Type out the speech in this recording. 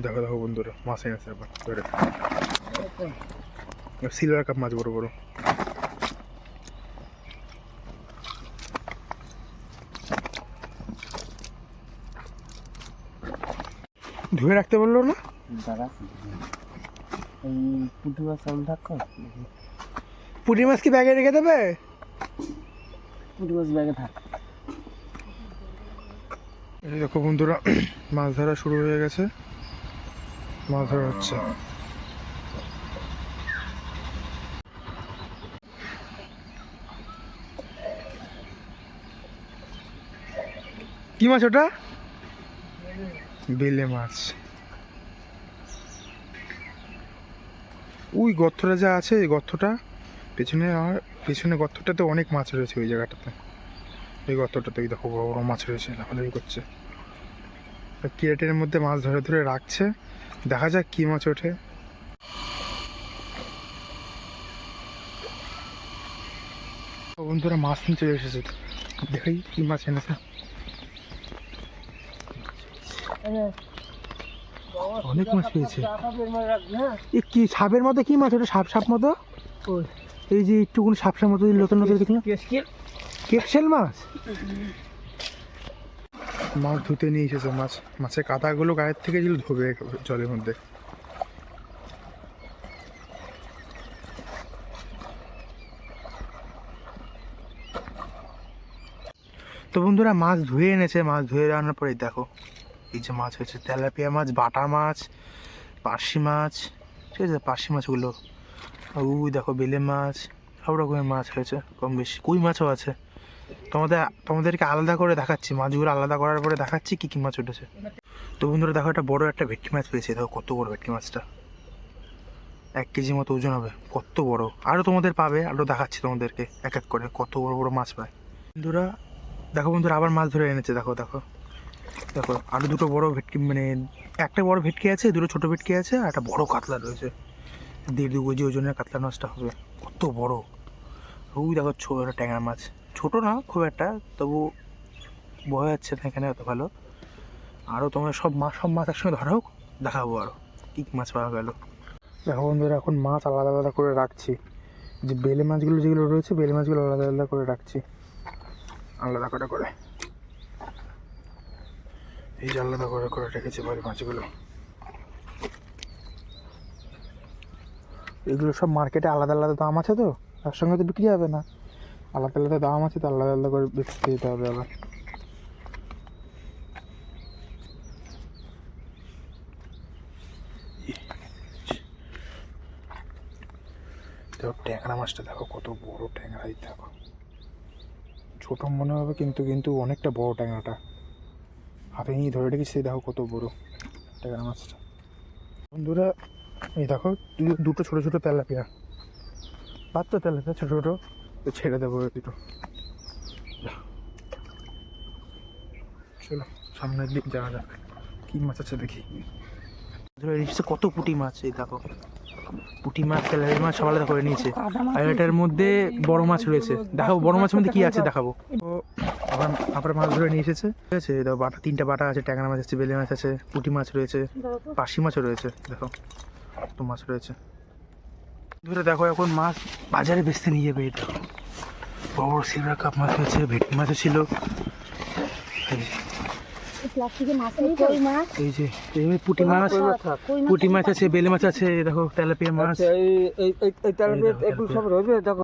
দেখো দেখো বন্ধুরা মাছ এনেছে আবার ধরে। সিলভার কাপ মাছ বড় বড়। ধুয়ে রাখতে বলল না? দাদা পুটু মাছ পুঁটি মাছ কি ব্যাগে রেখে দেবে? পুটু মাছ ব্যাগে থাক। এই দেখো বন্ধুরা মাছ ধরা শুরু হয়ে গেছে। মাছ ধরা হচ্ছে। কি মাছ ওটা? বেলে মাছ। ওই গর্তটা যা আছে, এই গর্তটা, পেছনে আর, পেছনে গর্তটাতে অনেক মাছ রয়েছে ওই জায়গাটাতে। এই গর্তটাতে ওই দেখো বড় মাছ রয়েছে, লাফালাফি করছে। ক্রিয়েটের মধ্যে মাছ ধরে ধরে রাখছে। দেখা যাক কি মাছ ওঠে। বন্ধুরা মাছ নিয়ে চলে এসেছে। দেখি কি মাছ এনেছে। অনেক মাছ পেয়েছে। কি সাপের মতো কি মাছ ওটা সাপ সাপ মতো? এই যে একটুকুনি সাপ সাপ মতো নতুন নতুন দেখলাম। কেপসেল মাছ? মাছ ধুতে নিয়ে এসেছে, মাছ, মাছের কাঁটাগুলো গায়ের থেকে যেগুলো ধোবে জলের মধ্যে। তো বন্ধুরা, মাছ ধুয়ে এনেছে, মাছ ধুয়ে আনার পরে দেখো, এই যে মাছ হয়েছে, তেলাপিয়া মাছ, বাটা মাছ, পার্শি মাছ, ঠিক আছে, পার্শি মাছগুলো। ওই দেখো, বেলে মাছ, সব রকমের মাছ হয়েছে, কম বেশি। কই মাছও আছে? তোমাদের, তোমাদেরকে আলাদা করে দেখাচ্ছি, মাছগুলো আলাদা করার পরে দেখাচ্ছি কী কী মাছ উঠেছে। তো বন্ধুরা, দেখো একটা বড় একটা ভেটকি মাছ পেয়েছি, দেখো কত বড় ভেটকি মাছটা। এক কেজি মতো ওজন হবে, কত বড়। আরও তোমাদের পাবে আরও দেখাচ্ছি তোমাদেরকে, এক এক করে কত বড় বড় মাছ পায়। বন্ধুরা, দেখো বন্ধুরা, আবার মাছ ধরে এনেছে, দেখো দেখো। দেখো আরও দুটো বড় ভেটকি মানে একটা বড় ভেটকি আছে, দুটো ছোট ভেটকি আছে, আর একটা বড় কাতলা রয়েছে। দেড় দু কেজি ওজনের কাতলা মাছটা হবে, কত বড়। ওই দেখো ছোট একটা ট্যাংরা মাছ। ছোট না, খুব একটা। তবু বয় যাচ্ছে না এখানে অত ভালো। আরও তোমার সব মাছ সব মাছ একসঙ্গে ধরা হোক, দেখাবো আরও কী মাছ পাওয়া গেল। দেখো বন্ধুরা, এখন মাছ আলাদা আলাদা করে রাখছি। যে বেলে মাছগুলো যেগুলো রয়েছে, বেলে মাছগুলো আলাদা আলাদা করে রাখছি। আলাদা করে করে। এই যে আলাদা করে করে রেখেছি বেলে মাছগুলো। এগুলো সব মার্কেটে আলাদা আলাদা দাম আছে তো? তার সঙ্গে তো বিক্রি হবে না। আলাদা আলাদা দাম আছে তো আলাদা আলাদা করে বেচতে দিতে হবে আবার। ট্যাংরা মাছটা দেখো, কত বড় ট্যাংরা এই দেখো। ছোট মনে হবে কিন্তু কিন্তু অনেকটা বড় ট্যাংরাটা। হাতে নিয়ে ধরে রেখেছি দেখো কত বড় ট্যাংরা মাছটা। বন্ধুরা, এই দেখো, দুটো ছোট ছোট তেলাপিয়া। বাচ্চা তেলাপিয়া, ছোট ছোট। তো ছেড়ে দেবো দুটো। চলো, সামনের দিক যাওয়া যাক। কি মাছ আছে দেখি। ধরে কত পুঁটি মাছ এই দেখো। পুঁটি মাছ তেলাপিয়া মাছ সব আলাদা করে নিয়েছে। আর এটার মধ্যে বড় মাছ রয়েছে। দেখাবো বড় মাছের মধ্যে কি আছে দেখাবো। ও আবার আবার মাছ ধরে নিয়ে এসেছে। ঠিক আছে দেখো বাটা, তিনটা বাটা আছে, ট্যাংরা মাছ আছে, বেলে মাছ আছে, পুঁটি মাছ রয়েছে পার্শি মাছও রয়েছে, দেখো। কত মাছ রয়েছে। ধরে দেখো এখন মাছ বাজারে বেচতে নিয়ে যাবে এটা। বড় বড় সিলভার কাপ মাছ আছে ভেটকি মাছও ছিল। এই যে- প্লাস্টিকের মাছ নেই কই মাছ? এই যে মাছ কই মাছ? আছে বেলে মাছ আছে দেখো তেলাপিয়া মাছ। আচ্ছা এই একটু সব রয়েছে দেখো।